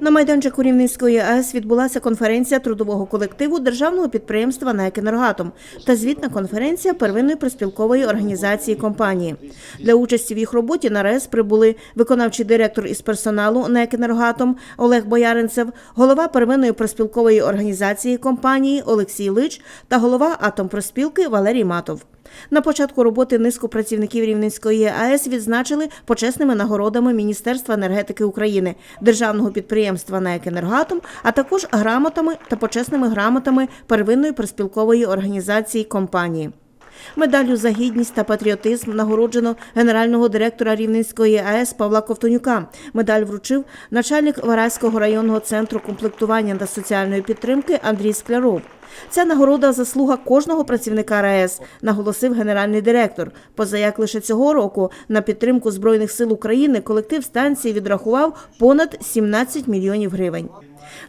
На майданчику Рівненської АЕС відбулася конференція трудового колективу державного підприємства «НЕК «Енергоатом» та звітна конференція первинної проспілкової організації компанії. Для участі в їх роботі на РАЕС прибули виконавчий директор із персоналу «НЕК «Енергоатом» Олег Бояринцев, голова первинної проспілкової організації компанії Олексій Лич та голова Атомпроспілки Валерій Матов. На початку роботи низку працівників Рівненської АЕС відзначили почесними нагородами Міністерства енергетики України, державного підприємства «НЕК «Енергатом», а також грамотами та почесними грамотами первинної проспілкової організації компанії. Медаллю за гідність та патріотизм нагороджено генерального директора Рівненської АЕС Павла Ковтонюка. Медаль вручив начальник Вараського районного центру комплектування та соціальної підтримки Андрій Скляров. Ця нагорода заслуга кожного працівника РАЕС, наголосив генеральний директор. Позаяк лише цього року на підтримку Збройних сил України колектив станції відрахував понад 17 мільйонів гривень.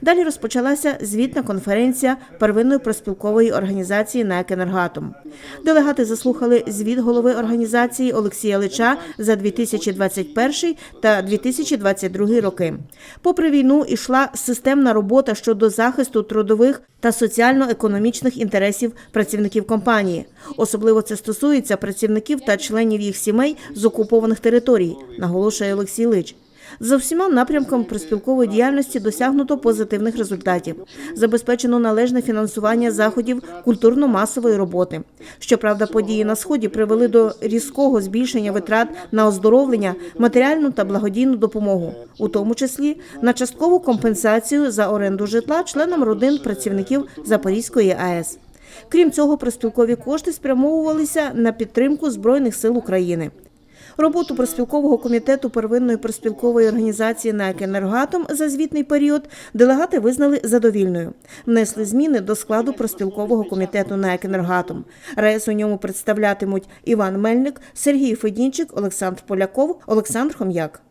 Далі розпочалася звітна конференція первинної проспілкової організації «НЕК «Енергоатом». Делегати заслухали звіт голови організації Олексія Лича за 2021 та 2022 роки. Попри війну, ішла системна робота щодо захисту трудових та соціально-економічних інтересів працівників компанії. Особливо це стосується працівників та членів їх сімей з окупованих територій, наголошує Олексій Лич. За всіма напрямками проспілкової діяльності досягнуто позитивних результатів. Забезпечено належне фінансування заходів культурно-масової роботи. Щоправда, події на сході привели до різкого збільшення витрат на оздоровлення, матеріальну та благодійну допомогу, у тому числі на часткову компенсацію за оренду житла членам родин працівників Запорізької АЕС. Крім цього, проспілкові кошти спрямовувалися на підтримку Збройних сил України. Роботу проспілкового комітету первинної проспілкової організації «НЕК «Енергоатом» за звітний період делегати визнали задовільною. Внесли зміни до складу проспілкового комітету «НЕК «Енергоатом». РАЕС у ньому представлятимуть Іван Мельник, Сергій Федінчик, Олександр Поляков, Олександр Хом'як.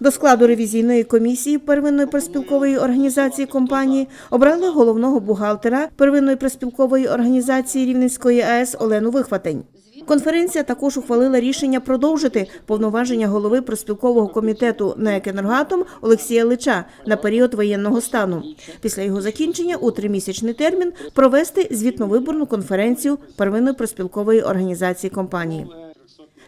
До складу ревізійної комісії первинної проспілкової організації компанії обрали головного бухгалтера первинної проспілкової організації Рівненської АЕС Олену Вихватень. Конференція також ухвалила рішення продовжити повноваження голови проспілкового комітету «НЕК Енергатом Олексія Лича на період воєнного стану. Після його закінчення у тримісячний термін провести звітновиборну конференцію первинної проспілкової організації компанії.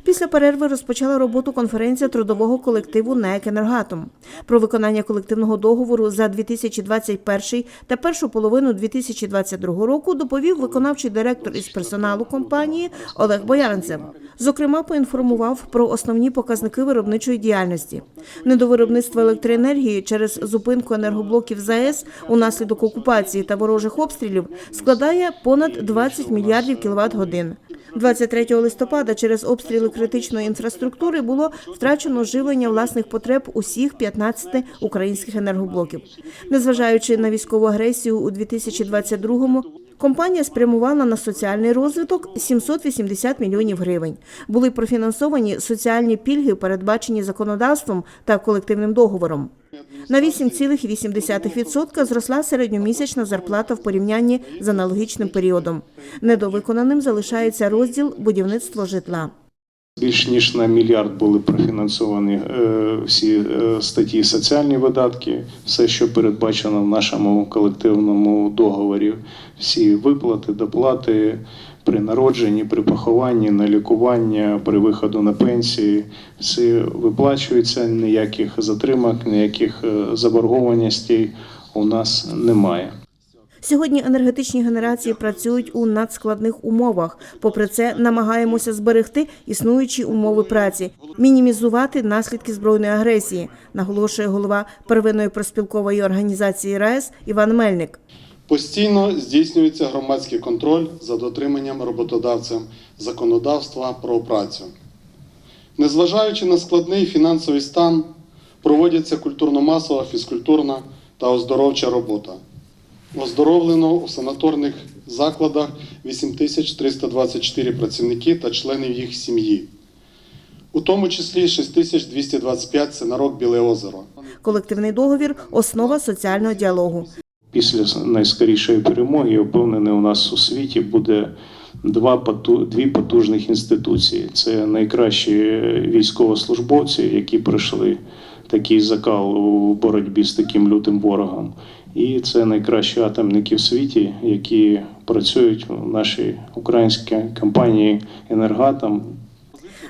Після перерви розпочала роботу конференція трудового колективу «НЕК «Енергатом» Про виконання колективного договору за 2021 та першу половину 2022 року доповів виконавчий директор із персоналу компанії Олег Бояринцев. Зокрема, поінформував про основні показники виробничої діяльності. Недовиробництво електроенергії через зупинку енергоблоків ЗАЕС унаслідок окупації та ворожих обстрілів складає понад 20 мільярдів кіловат годин. 23 листопада через обстріли критичної інфраструктури було втрачено живлення власних потреб усіх 15 українських енергоблоків. Незважаючи на військову агресію у 2022-му, компанія спрямувала на соціальний розвиток 780 мільйонів гривень. Були профінансовані соціальні пільги, передбачені законодавством та колективним договором. На 8,8% зросла середньомісячна зарплата в порівнянні з аналогічним періодом. Недовиконаним залишається розділ будівництво житла. Більш ніж на мільярд були профінансовані е, всі е, статті соціальні видатки, все, що передбачено в нашому колективному договорі, всі виплати, доплати при народженні, при похованні, на лікування, при виходу на пенсії, всі виплачуються, ніяких затримок, ніяких е, заборгованостей у нас немає. Сьогодні енергетичні генерації працюють у надскладних умовах. Попри це, намагаємося зберегти існуючі умови праці, мінімізувати наслідки збройної агресії, наголошує голова первинної проспілкової організації РаЕС Іван Мельник. Постійно здійснюється громадський контроль за дотриманням роботодавцем законодавства про працю. Незважаючи на складний фінансовий стан, проводяться культурно-масова, фізкультурна та оздоровча робота. Оздоровлено у санаторних закладах 8324 працівники та членів їх сім'ї, у тому числі 6225 це народ Біле озеро. Колективний договір основа соціального діалогу. Після найскорішої перемоги, я впевнений, у нас у світі буде два дві потужних інституції. Це найкращі військовослужбовці, які пройшли такий закал у боротьбі з таким лютим ворогом. І це найкращі атомники в світі, які працюють в нашій українській компанії Енергатом.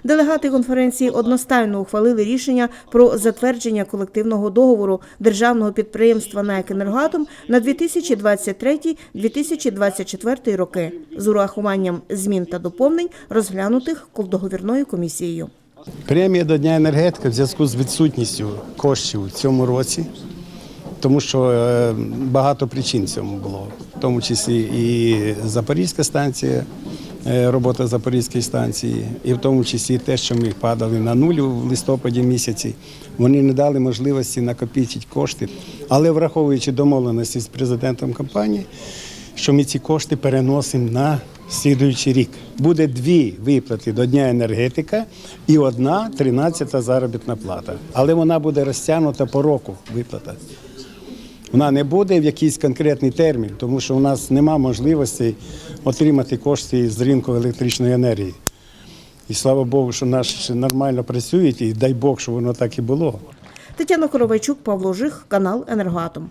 Делегати конференції одностайно ухвалили рішення про затвердження колективного договору державного підприємства «НАЕК Енергатом» на 2023-2024 роки з урахуванням змін та доповнень, розглянутих договірною комісією. Премія до Дня енергетики в зв'язку з відсутністю коштів у цьому році, тому що е, багато причин цьому було, в тому числі і Запорізька станція, е, робота Запорізької станції, і в тому числі те, що ми падали на нуль в листопаді місяці. Вони не дали можливості накопити кошти, але враховуючи домовленості з президентом компанії, що ми ці кошти переносимо на слідуючий рік. Буде дві виплати до Дня енергетика і одна 13-та заробітна плата. Але вона буде розтягнута по року виплата. Вона не буде в якийсь конкретний термін, тому що у нас нема можливості отримати кошти з ринку електричної енергії. І слава Богу, що наші нормально працюють, і дай Бог, що воно так і було. Тетяна Коровайчук, Павло Жих, канал Енергоатом.